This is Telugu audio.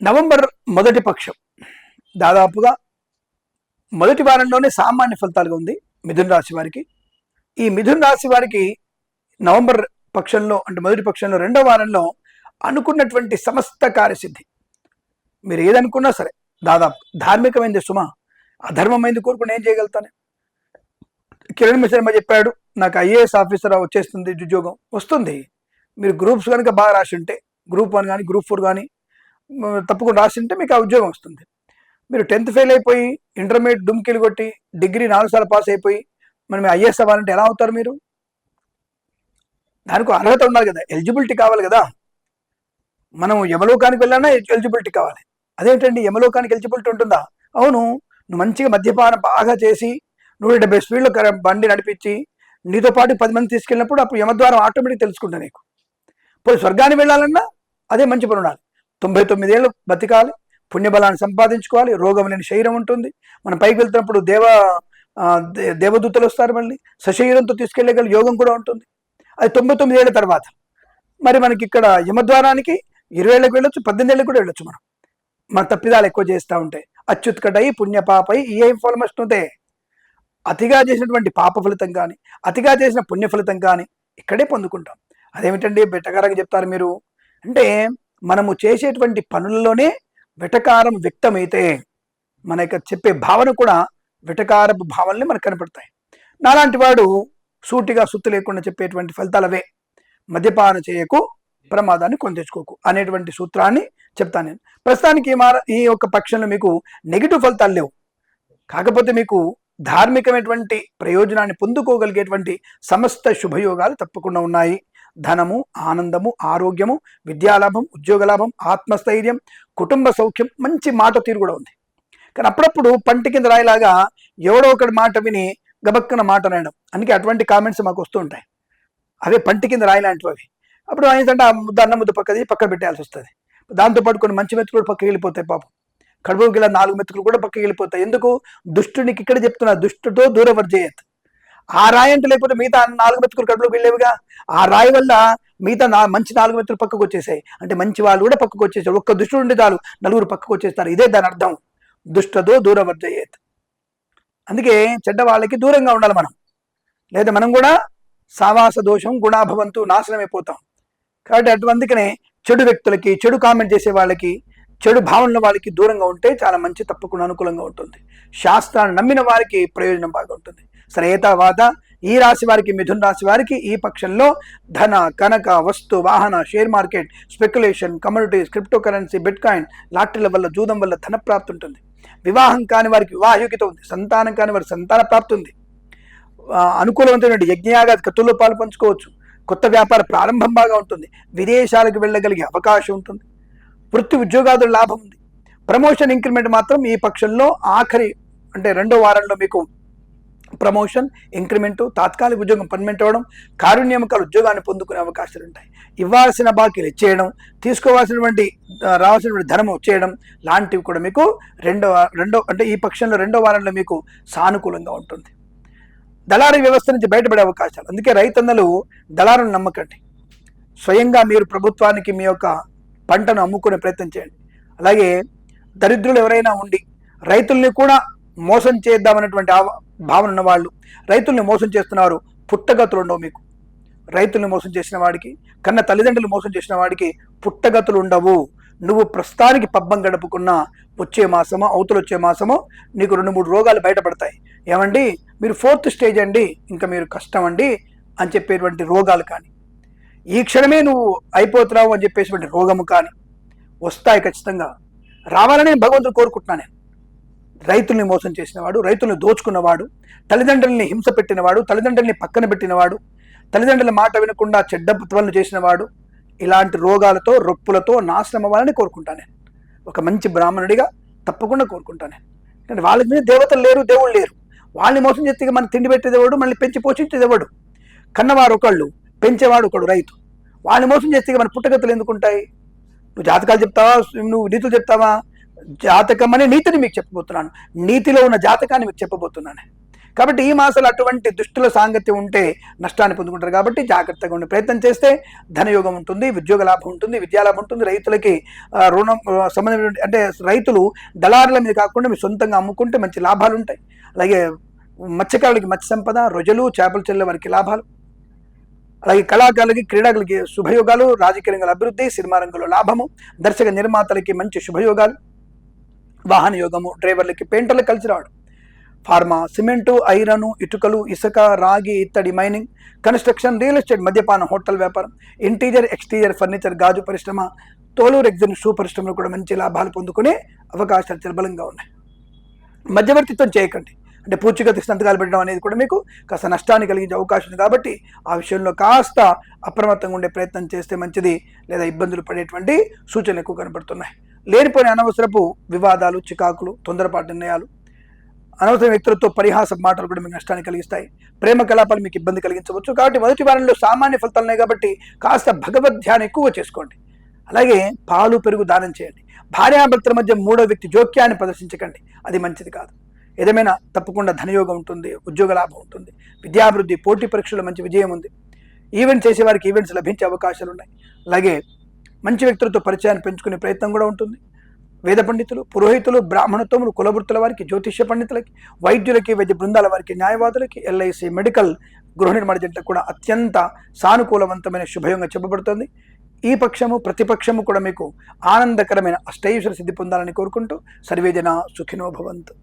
నవంబర్ మొదటి పక్షం. దాదాపుగా మొదటి వారంలోనే సామాన్య ఫలితాలుగా ఉంది మిథున రాశి వారికి. ఈ మిథున రాశి వారికి నవంబర్ పక్షంలో అంటే మొదటి పక్షంలో రెండో వారంలో అనుకున్నటువంటి సమస్త కార్యసిద్ధి. మీరు ఏదనుకున్నా సరే దాదాపు ధార్మికమైంది సుమ అధర్మమైంది కోరుకుని ఏం చేయగలుగుతాను? కిరణ్ మిశ్రమ చెప్పాడు నాకు ఐఏఎస్ ఆఫీసర్ వచ్చేస్తుంది ఉద్యోగం వస్తుంది. మీరు గ్రూప్స్ కనుక బాగా రాసి ఉంటే గ్రూప్ వన్ కానీ గ్రూప్ ఫోర్ కానీ తప్పకుండా రాసి ఉంటే మీకు ఆ ఉద్యోగం వస్తుంది. మీరు టెన్త్ ఫెయిల్ అయిపోయి ఇంటర్మీడియట్ డుమ్కిలు కొట్టి డిగ్రీ నాలుగు సార్లు పాస్ అయిపోయి మనం ఐఏఎస్ అవ్వాలంటే ఎలా అవుతారు మీరు? దానికి అర్హత ఉండాలి కదా ఎలిజిబిలిటీ కావాలి కదా. మనం యమలోకానికి వెళ్ళానా ఎలిజిబిలిటీ కావాలి. అదేంటండి యమలోకానికి ఎలిజిబిలిటీ ఉంటుందా? అవును నువ్వు మంచిగా మద్యపానం బాగా చేసి నూట డెబ్బై స్పీడ్లో బండి నడిపించి నీతో పాటు పది మంది తీసుకెళ్ళినప్పుడు అప్పుడు యమద్వారం ఆటోమేటిక్ తెలుసుకుంటా నీకు. పోయి స్వర్గానికి వెళ్ళాలన్నా అదే మంచి పని ఉండాలి. తొంభై తొమ్మిదేళ్ళు బతికాలి పుణ్యబలాన్ని సంపాదించుకోవాలి రోగం లేని శరీరం ఉంటుంది. మనం పైకి వెళ్తున్నప్పుడు దేవ దే- దేవదూతలు వస్తారు మళ్ళీ. సశరీరంతో తీసుకెళ్ళగల యోగం కూడా ఉంటుంది. అది తొంభై తొమ్మిది ఏళ్ళ తర్వాత. మరి మనకి ఇక్కడ యమద్వారానికి ఇరవై ఏళ్ళకి వెళ్ళొచ్చు పద్దెనిమిది ఏళ్ళకి కూడా వెళ్ళొచ్చు మనం. మన తప్పిదాలు ఎక్కువ చేస్తూ ఉంటాయి అచ్యుత్కటై పుణ్యపాపై ఏ ఫలమస్తుందే అతిగా చేసినటువంటి పాప ఫలితం కానీ అతిగా చేసిన పుణ్య ఫలితం కానీ ఇక్కడే పొందుకుంటాం. అదేమిటండి బెట్టగారంగా చెప్తారు మీరు? అంటే మనము చేసేటువంటి పనుల్లోనే వెటకారం వ్యక్తమైతే మన యొక్క చెప్పే భావన కూడా వెటకారపు భావనలే మనకు కనపడతాయి. నాలాంటి వాడు సూటిగా సుత్తు లేకుండా చెప్పేటువంటి ఫలితాలు అవే. మద్యపాన చేయకు ప్రమాదాన్ని కొని అనేటువంటి సూత్రాన్ని చెప్తాను నేను. ప్రస్తుతానికి ఈ మార ఈ యొక్క పక్షంలో మీకు నెగిటివ్ ఫలితాలు లేవు. కాకపోతే మీకు ధార్మికమైనటువంటి ప్రయోజనాన్ని పొందుకోగలిగేటువంటి సమస్త శుభయోగాలు తప్పకుండా ఉన్నాయి. ధనము ఆనందము ఆరోగ్యము విద్యాలాభం ఉద్యోగ లాభం ఆత్మస్థైర్యం కుటుంబ సౌఖ్యం మంచి మాట తీరు కూడా ఉంది. కానీ అప్పుడప్పుడు పంటి కింద రాయలాగా ఎవడో ఒకటి మాట విని గబక్కన మాట రాయడం. అందుకే అటువంటి కామెంట్స్ మాకు వస్తూ ఉంటాయి. అవే పంటి కింద రాయలాంటివి అవి. అప్పుడు ఏంటంటే ఆ ముద్ద అన్న ముద్ద పక్కది పక్కన పెట్టాల్సి వస్తుంది. దాంతోపాటు కొన్ని మంచి మెతుకులు కూడా పక్కకి వెళ్ళిపోతాయి పాపం. కడుపుకి నాలుగు మెతుకులు కూడా పక్కకి వెళ్ళిపోతాయి. ఎందుకు? దుష్టునికి ఇక్కడ చెప్తున్నా దుష్టుతో దూరవర్జయత్. ఆ రాయి అంటే లేకపోతే మిగతా నాలుగు మెతుకులు కడుపులోకి వెళ్ళేవిగా? ఆ రాయి వల్ల మిగతా నా మంచి నాలుగు మెతుకులు పక్కకు వచ్చేసాయి. అంటే మంచి వాళ్ళు కూడా పక్కకు వచ్చేసారు. ఒక్క దుష్టుడు ఉండి చాలు నలుగురు పక్కకు వచ్చేస్తారు. ఇదే దాని అర్థం. దుష్టతో దూరవర్జయేత్ అందుకే చెడ్డ వాళ్ళకి దూరంగా ఉండాలి మనం. లేదా మనం కూడా సావాస దోషం గుణాభవంతు నాశనమైపోతాం. అయిపోతాం కాబట్టి అటువంటికనే చెడు వ్యక్తులకి చెడు కామెంట్ చేసే వాళ్ళకి చెడు భావనల వాళ్ళకి దూరంగా ఉంటే చాలా మంచి తప్పకుండా అనుకూలంగా ఉంటుంది. శాస్త్రాన్ని నమ్మిన వారికి ప్రయోజనం బాగా ఉంటుంది శ్రేయతవాత ఈ రాశి వారికి మిథున్ రాశి వారికి ఈ పక్షంలో ధన కనక వస్తు వాహన share market speculation communities crypto currency bitcoin లాటరీల వల్ల జూదం వల్ల ధన ప్రాప్తి ఉంటుంది. వివాహం కాని వారికి వివాహయోగ్యత ఉంది. సంతానం కాని వారికి సంతాన ప్రాప్తి ఉంది. అనుకూలవంతమైన యజ్ఞయాగా కత్తుల్లో పాలు పంచుకోవచ్చు. కొత్త వ్యాపార ప్రారంభం బాగా ఉంటుంది. విదేశాలకు వెళ్ళగలిగే అవకాశం ఉంటుంది. వృత్తి ఉద్యోగాదుల లాభం ఉంది. ప్రమోషన్ ఇంక్రిమెంట్ మాత్రం ఈ పక్షంలో ఆఖరి అంటే రెండో వారంలో మీకు ప్రమోషన్ ఇంక్రిమెంటు తాత్కాలిక ఉద్యోగం పర్మనెంట్ అవ్వడం కారుణ్యమకాల ఉద్యోగాన్ని పొందుకునే అవకాశాలు ఉంటాయి ఇవ్వాల్సిన బాకీలు ఇచ్చేయడం తీసుకోవాల్సినటువంటి రావాల్సినటువంటి ధనం వచ్చేయడం లాంటివి కూడా మీకు రెండో రెండో అంటే ఈ పక్షంలో రెండో వారంలో మీకు సానుకూలంగా ఉంటుంది. దళారీ వ్యవస్థ నుంచి బయటపడే అవకాశాలు. అందుకే రైతన్నలు దళారులను నమ్మకండి. స్వయంగా మీరు ప్రభుత్వానికి మీ యొక్క పంటను అమ్ముకునే ప్రయత్నం చేయండి. అలాగే దరిద్రులు ఎవరైనా ఉండి రైతుల్ని కూడా మోసం చేద్దామన్నటువంటి భావన ఉన్నవాళ్ళు రైతుల్ని మోసం చేస్తున్నారు. పుట్టగతులు ఉండవు మీకు. రైతుల్ని మోసం చేసిన వాడికి కన్న తల్లిదండ్రులు మోసం చేసిన వాడికి పుట్టగతులు ఉండవు నువ్వు ప్రస్తుతానికి పబ్బం గడుపుకున్న వచ్చే మాసమో అవతలు వచ్చే మాసమో నీకు రెండు మూడు రోగాలు బయటపడతాయి. ఏమండి? మీరు ఫోర్త్ స్టేజ్ అండి. ఇంకా మీరు కష్టం అండి అని చెప్పేటువంటి రోగాలు కానీ. ఈ క్షణమే నువ్వు అయిపోతున్నావు అని చెప్పేటువంటి రోగము కానీ వస్తాయి ఖచ్చితంగా. రావాలని భగవంతుడు కోరుకుంటున్నాను నేను. రైతుల్ని మోసం చేసినవాడు రైతుల్ని దోచుకున్నవాడు తల్లిదండ్రుల్ని హింస పెట్టినవాడు తల్లిదండ్రుల్ని పక్కన పెట్టినవాడు తల్లిదండ్రుల మాట వినకుండా చెడ్డ పనులు చేసినవాడు ఇలాంటి రోగాలతో రొప్పులతో నాశనం అవ్వాలని కోరుకుంటాను నేను. ఒక మంచి బ్రాహ్మణుడిగా తప్పకుండా కోరుకుంటాను నేను. కానీ వాళ్ళ మీద దేవతలు లేరు దేవుళ్ళు లేరు. వాళ్ళని మోసం చేస్తే మన తిండి పెట్టేదేవాడు మళ్ళీ పెంచి పోషించేదేవాడు కన్నవారు ఒకళ్ళు పెంచేవాడు ఒకడు రైతు. వాళ్ళని మోసం చేస్తే మన పుట్టగతులు ఎందుకుంటాయి నువ్వు జాతకాలు చెప్తావా? నువ్వు నీతులు చెప్తావా? జాతకం అనే నీతిని మీకు చెప్పబోతున్నాను. నీతిలో ఉన్న జాతకాన్ని మీకు చెప్పబోతున్నాను. కాబట్టి ఈ మాసాలు అటువంటి దుష్టుల సాంగత్యం ఉంటే నష్టాన్ని పొందుకుంటారు కాబట్టి జాగ్రత్తగా ఉండే ప్రయత్నం చేస్తే ధనయోగం ఉంటుంది ఉద్యోగ లాభం ఉంటుంది విద్యాలాభం ఉంటుంది. రైతులకి రుణం ఆ, సంబంధించిన అంటే రైతులు దళారుల మీద కాకుండా మీరు సొంతంగా అమ్ముకుంటే మంచి లాభాలు ఉంటాయి. అలాగే మత్స్యకారులకి మత్స్య సంపద రొజలు చేపలు చెల్లె వారికి లాభాలు. అలాగే కళాకారులకి క్రీడాకులకి శుభయోగాలు రాజకీయ రంగంలో అభివృద్ధి సినిమా రంగంలో లాభము దర్శక నిర్మాతలకి మంచి శుభయోగాలు. వాహన యోగము డ్రైవర్లకి పెయింటర్లకు కలిసి రావడం ఫార్మా సిమెంటు ఐరను ఇటుకలు ఇసుక రాగి ఇత్తడి మైనింగ్ కన్స్ట్రక్షన్ రియల్ ఎస్టేట్ మద్యపానం హోటల్ వ్యాపారం ఇంటీరియర్ ఎక్స్టీరియర్ ఫర్నిచర్ గాజు పరిశ్రమ తోలూరు ఎగ్జిన్ షూ పరిశ్రమలు కూడా మంచి లాభాలు పొందుకునే అవకాశాలు చాలా ఉన్నాయి. మధ్యవర్తిత్వం చేయకండి. అంటే పూచిగతికి సంతకాలు పెట్టడం అనేది కూడా మీకు కాస్త నష్టాన్ని కలిగించే అవకాశం ఉంది కాబట్టి ఆ విషయంలో కాస్త అప్రమత్తంగా ఉండే ప్రయత్నం చేస్తే మంచిది లేదా ఇబ్బందులు పడేటువంటి సూచనలు ఎక్కువ కనబడుతున్నాయి. లేనిపోయిన అనవసరపు వివాదాలు చికాకులు తొందరపాటు నిర్ణయాలు అనవసర వ్యక్తులతో పరిహాస మాటలు కూడా మీకు నష్టాన్ని కలిగిస్తాయి. ప్రేమ కలాపాలు మీకు ఇబ్బంది కలిగించవచ్చు. కాబట్టి మొదటి వారంలో సామాన్య ఫలితాలు ఉన్నాయి కాబట్టి కాస్త భగవద్ ధ్యానం ఎక్కువ చేసుకోండి. అలాగే పాలు పెరుగు దానం చేయండి. భార్యాభర్తల మధ్య మూడో వ్యక్తి జోక్యాన్ని ప్రదర్శించకండి. అది మంచిది కాదు. ఏదేమైనా తప్పకుండా ధనయోగం ఉంటుంది ఉద్యోగ లాభం ఉంటుంది విద్యాభివృద్ధి పోటీ పరీక్షలు మంచి విజయం ఉంది. ఈవెంట్ చేసేవారికి ఈవెంట్స్ లభించే అవకాశాలు ఉన్నాయి. అలాగే మంచి వ్యక్తులతో పరిచయాన్ని పెంచుకునే ప్రయత్నం కూడా ఉంటుంది. వేద పండితులు పురోహితులు బ్రాహ్మణత్వములు కులవృత్తుల వారికి జ్యోతిష్య పండితులకి వైద్యులకి వైద్య బృందాల వారికి న్యాయవాదులకి ఎల్ఐసి మెడికల్ గృహ నిర్మాణ జంటకు కూడా అత్యంత సానుకూలవంతమైన శుభయోగంగా చెప్పబడుతుంది. ఈ పక్షము ప్రతిపక్షము కూడా మీకు ఆనందకరమైన అష్టైశ్వర సిద్ధి పొందాలని కోరుకుంటూ సర్వేజన సుఖినో భవంతు.